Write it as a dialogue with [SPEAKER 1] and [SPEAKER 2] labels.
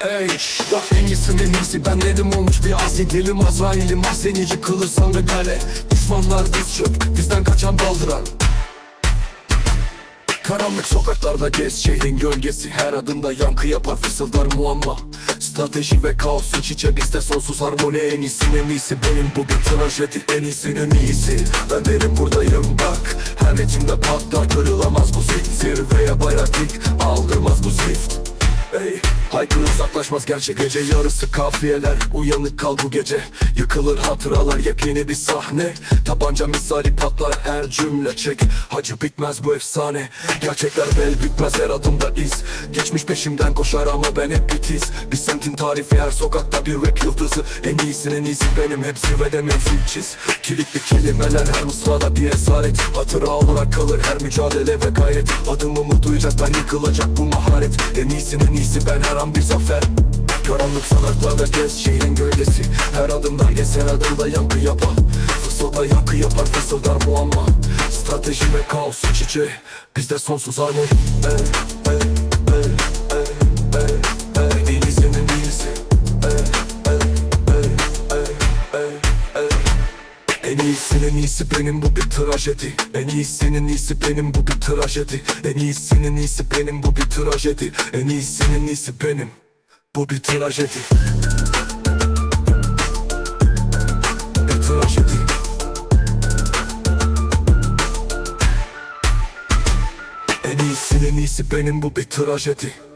[SPEAKER 1] Ey bak en iyisi en iyisi. Ben nedim olmuş bir asi. Dilim Azrail'im ah seni yıkılırsan ve kale. Düşmanlar diz çöp bizden kaçan baldıran Karanlık sokaklarda gez şehrin gölgesi. Her adımda yankı yapar fısıldar muamma. Strateji ve kaos iç içe bizde sonsuz harmoni. En iyisinin iyisi benim. Bu bir trajedi En iyisinin iyisi. Ben derim buradayım bak. Her ritimde patlar kırılamaz bu zift Zirveye bayrak dik aldırmaz bu zift Ey haykır uzaklaşmaz gerçek gece. Yarısı kafiyeler Uyanık kal bu gece. Yıkılır hatıralar yepyeni bir sahne. Tabanca misali patlar her cümle çek. Hacı bitmez bu efsane. Gerçekler bel bükmez her adımda iz. Geçmiş peşimden koşar ama ben hep bitiz Bir semtin tarifi her sokakta bir rap yıldızı. En iyisinin en benim hep zirvede menzil çiz. Kilitli kelimeler her mısrada bir esaret. Hatıra olarak kalır her mücadele ve gayret. Adımımı duyacaklar yıkılacak bu maharet. En iyisinin en iyisi ben her an bir zafer. Karanlık sanatlarda gez şehrin gölgesi. Her adımda gez her adımda yankı yapar Fısılda yankı yapar fısıldar muamma. Strateji ve kaos iç içe. Bizde sonsuz harmoni. Ey, ey, iyisi benim bu bir trajedi. En iyisinin iyisi benim bu bir trajedi. En iyisinin iyisi benim bu bir trajedi. En iyisinin iyisi benim bu bir trajedi. Bir trajedi. En iyisinin iyisi benim bu bir trajedi